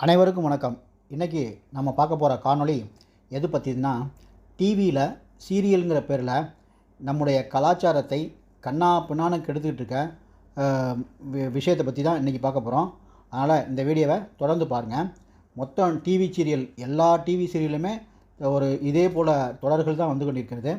அனைவருக்கும் வணக்கம். இன்றைக்கி நம்ம பார்க்க போகிற காணொளி எது பற்றினா டிவியில் சீரியலுங்கிற பேரில் நம்முடைய கலாச்சாரத்தை கண்ணா பின்னான்னு கெடுத்துக்கிட்டு இருக்க வி- விஷயத்தை பற்றி தான் இன்றைக்கி பார்க்க போகிறோம் அதனால் இந்த வீடியோவை தொடர்ந்து பாருங்கள் மொத்தம் டிவி சீரியல் எல்லா டிவி சீரியலுமே ஒரு இதே போல் தொடர்கள் தான் வந்து கொண்டிருக்கிறது.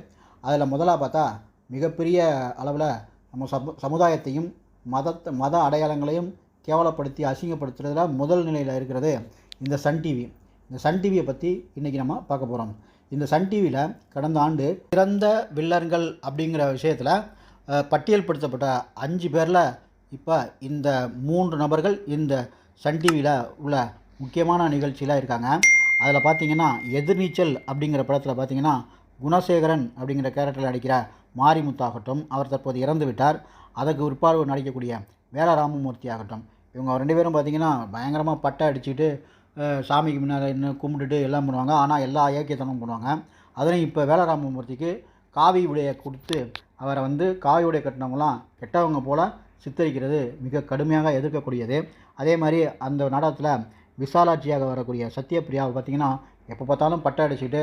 அதில் முதலாக பார்த்தா மிகப்பெரிய அளவில் நம்ம சமு சமுதாயத்தையும் மதத்தை மத அடையாளங்களையும் கேவலப்படுத்தி அசிங்கப்படுத்துறதுல முதல் நிலையில் இருக்கிறது இந்த சன் டிவி இந்த சன் டிவியை பற்றி இன்றைக்கி நம்ம பார்க்க போகிறோம் இந்த சன் டிவியில் கடந்த ஆண்டு சிறந்த வில்லர்கள் அப்படிங்கிற விஷயத்தில் பட்டியல்படுத்தப்பட்ட அஞ்சு பேரில் இப்போ இந்த மூன்று நபர்கள் இந்த சன் டிவியில் உள்ள முக்கியமான நிகழ்ச்சியில் இருக்காங்க. அதில் பார்த்தீங்கன்னா எதிர்நீச்சல் அப்படிங்கிற படத்தில் பார்த்தீங்கன்னா குணசேகரன் அப்படிங்கிற கேரக்டரில் நடிக்கிற மாரிமுத்தாகட்டும் அவர் தற்போது இறந்து விட்டார் அதற்கு பிற்பாடு நடிக்கக்கூடிய வேல ராமமூர்த்தி ஆகட்டும். இவங்க ரெண்டு பேரும் பார்த்திங்கன்னா பயங்கரமாக பட்டை அடிச்சுட்டு சாமிக்கு முன்னால் நின்று கும்பிட்டுட்டு எல்லாம் பண்ணுவாங்க. ஆனால் எல்லா இயக்கியத்தனமும் பண்ணுவாங்க. அதுலேயும் இப்போ வேல ராமமூர்த்திக்கு காவி உடையை கொடுத்து அவரை வந்து காவி உடை கட்டினவங்களாம் கெட்டவங்க போல் சித்தரிக்கிறது மிக கடுமையாக எதிர்க்கக்கூடியது. அதே மாதிரி அந்த நாடகத்தில் விசாலாட்சியாக வரக்கூடிய சத்யபிரியாவை பார்த்திங்கன்னா எப்போ பார்த்தாலும் பட்டை அடிச்சுட்டு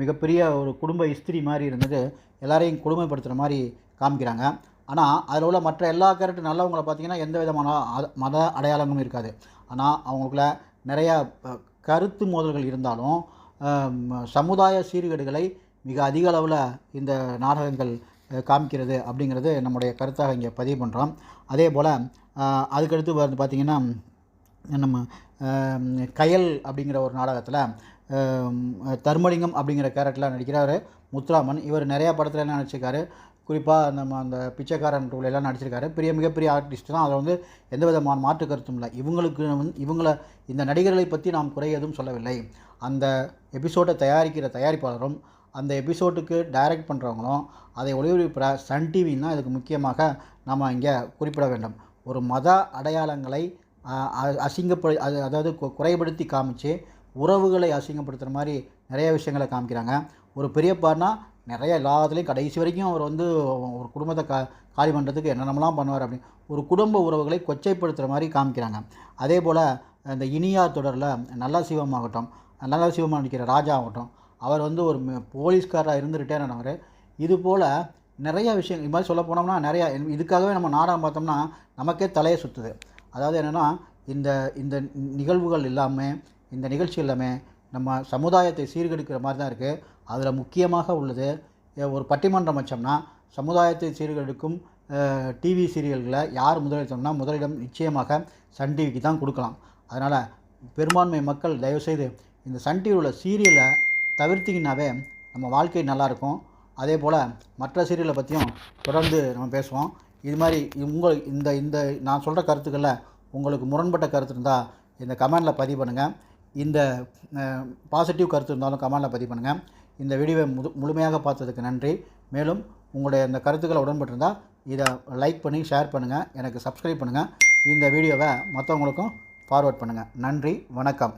மிகப்பெரிய ஒரு குடும்ப இஸ்திரி மாதிரி இருந்தது. எல்லாரையும் கொடுமைப்படுத்துகிற மாதிரி காமிக்கிறாங்க. ஆனால் அதில் உள்ள மற்ற எல்லா கேரக்டர் நல்லவங்களை பார்த்தீங்கன்னா எந்த விதமான அத- மத அடையாளங்களும் இருக்காது. ஆனால் அவங்களுக்குள்ள நிறையா கருத்து மோதல்கள் இருந்தாலும் சமுதாய சீர்கேடுகளை மிக அதிக அளவில் இந்த நாடகங்கள் காமிக்கிறது அப்படிங்கிறது நம்முடைய கருத்தாக இங்கே பதிவு பண்ணுறோம் அதே போல் அதுக்கடுத்து வந்து பார்த்திங்கன்னா நம்ம கயல் அப்படிங்கிற ஒரு நாடகத்தில் தர்மலிங்கம் அப்படிங்கிற கேரக்டரில் நடிக்கிறார் முத்துராமன். இவர் நிறையா படத்தில் என்ன நடிச்சிருக்காரு? குறிப்பாக நம்ம அந்த பிச்சைக்காரன் ரூல் எல்லாம் நடிச்சிருக்காரு. பெரிய மிகப்பெரிய ஆர்டிஸ்ட் தான். அதில் வந்து எந்த விதமான மாற்று கருத்தும் இல்லை. இவங்களுக்கு வந்து இந்த நடிகர்களை பற்றி நாம் குறை எதுவும் சொல்லவில்லை. அந்த எபிசோடை தயாரிக்கிற தயாரிப்பாளரும் அந்த எபிசோடுக்கு டைரக்ட் பண்ணுறவங்களும் அதை ஒளிபரப்புற சன் டிவின்னு தான் இதுக்கு முக்கியமாக நாம் இங்கே குறிப்பிட வேண்டும். ஒரு மத அடையாளங்களை அசிங்கப்படு அது அதாவது குறைபடுத்தி காமிச்சு உறவுகளை அசிங்கப்படுத்துகிற மாதிரி நிறைய விஷயங்களை காமிக்கிறாங்க. ஒரு பெரியப்பான்னா நிறைய எல்லாத்துலேயும் கடைசி வரைக்கும் அவர் வந்து ஒரு குடும்பத்தை கா காலி பண்ணுறதுக்கு என்னென்னலாம் பண்ணுவார் அப்படின்னு ஒரு குடும்ப உறவுகளை கொச்சைப்படுத்துகிற மாதிரி காமிக்கிறாங்க. அதே போல் இந்த இனியா தொடரில் நல்லா சிவம் ஆகட்டும் நல்லா சிவம் நடிக்கிற ராஜா ஆகட்டும் அவர் வந்து ஒரு போலீஸ்காராக போலீஸ்காரராக இருந்து ரிட்டையர் ஆனவர் இது போல் நிறைய விஷயம் இது மாதிரி சொல்ல போனோம்னா நிறையா இதுக்காகவே நம்ம நாடகம் பார்த்தோம்னா நமக்கே தலையை சுற்றுது அதாவது என்னென்னா இந்த இந்த நிகழ்வுகள் எல்லாமே இந்த நிகழ்ச்சி எல்லாமே நம்ம சமுதாயத்தை சீர்கெடுக்கிற மாதிரி தான் இருக்குது அதில் முக்கியமாக உள்ளது ஒரு பட்டிமன்றம் வச்சோம்னா சமுதாயத்தை சீர்கெடுக்கும் டிவி சீரியல்களை யார் முதலிடம்னா முதலிடம் நிச்சயமாக சன் டிவிக்கு தான் கொடுக்கலாம். அதனால் பெரும்பான்மை மக்கள் தயவுசெய்து இந்த சன் டிவியில் உள்ள சீரியலை தவிர்த்திங்கனாவே நம்ம வாழ்க்கை நல்லாயிருக்கும் அதே போல் மற்ற சீரியலை பற்றியும் தொடர்ந்து நம்ம பேசுவோம். இது மாதிரி உங்கள் இந்த இந்த நான் சொல்கிற கருத்துக்களில் உங்களுக்கு முரண்பட்ட கருத்து இருந்தால் இந்த கமெண்டில் பதிவு பண்ணுங்கள் இந்த பாசிட்டிவ் கருத்து இருந்தாலும் கமெண்டில் பதிவு பண்ணுங்கள் இந்த வீடியோவை முழு முழுமையாக பார்த்ததுக்கு நன்றி. மேலும் உங்களுடைய இந்த கருத்துக்களை உடன்பட்டிருந்தால் இதை லைக் பண்ணி ஷேர் பண்ணுங்கள் எனக்கு சப்ஸ்கிரைப் பண்ணுங்கள் இந்த வீடியோவை மற்றவங்களுக்கும் ஃபார்வர்ட் பண்ணுங்கள் நன்றி வணக்கம்.